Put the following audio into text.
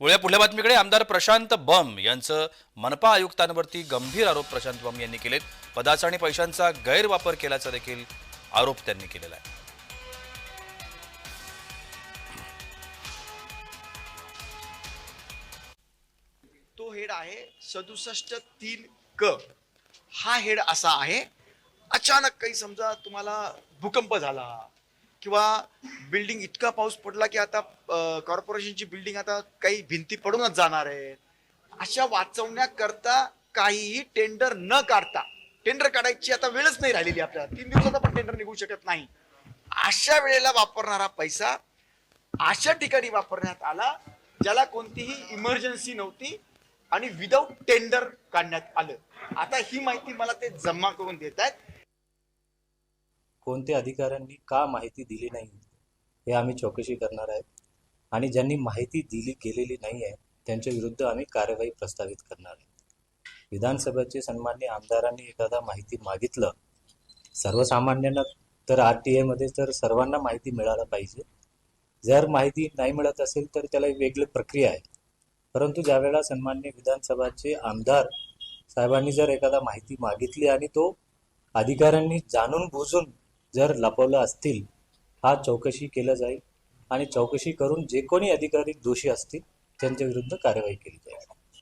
वळ्या पुढल्या बातमीकडे आमदार प्रशांत बम यांचं मनपा आयुक्तांवरती गंभीर आरोप प्रशांत बम यांनी केलेत. पदाचा आणि पैशांचा गैरवापर केल्याचा देखील आरोप त्यांनी केलेला आहे. तो हेड आहे सदुसष्ट तीन क. हा हेड असा आहे. अचानक काही समजा तुम्हाला भूकंप झाला. किंवा बिल्डिंग इतका पाऊस पडला की आता कॉर्पोरेशनची बिल्डिंग आता काही भिंती पडूनच जाणार आहे अशा वाचवण्याकरता काहीही टेंडर न काढता टेंडर काढायची आता वेळच नाही राहिलेली आपल्याला. तीन दिवसाचा पण टेंडर निघू शकत नाही. अशा वेळेला वापरणारा पैसा अशा ठिकाणी वापरण्यात आला ज्याला कोणतीही इमर्जन्सी नव्हती आणि विदाऊट टेंडर काढण्यात आलं. आता ही माहिती मला ते जमा करून देत आहेत कोणत्या अधिकाऱ्यांनी का माहिती दिली नाही हे आम्ही चौकशी करणार आहेत आणि ज्यांनी माहिती दिली गेलेली नाही आहे त्यांच्या विरुद्ध आम्ही कार्यवाही प्रस्तावित करणार आहे. विधानसभेचे सन्मान्य आमदारांनी एखादा माहिती मागितलं सर्वसामान्यांना तर आर टी आयमध्ये तर सर्वांना माहिती मिळायला पाहिजे. जर माहिती नाही मिळत असेल तर त्याला एक वेगळी प्रक्रिया आहे. परंतु ज्यावेळेला सन्मान्य विधानसभाचे आमदार साहेबांनी जर एखादा माहिती मागितली आणि तो अधिकाऱ्यांनी जाणून बुजून जर लपवलं असतील हा चौकशी केलं जाईल आणि चौकशी करून जे कोणी अधिकारी दोषी असतील त्यांच्या विरुद्ध कारवाई केली जाईल.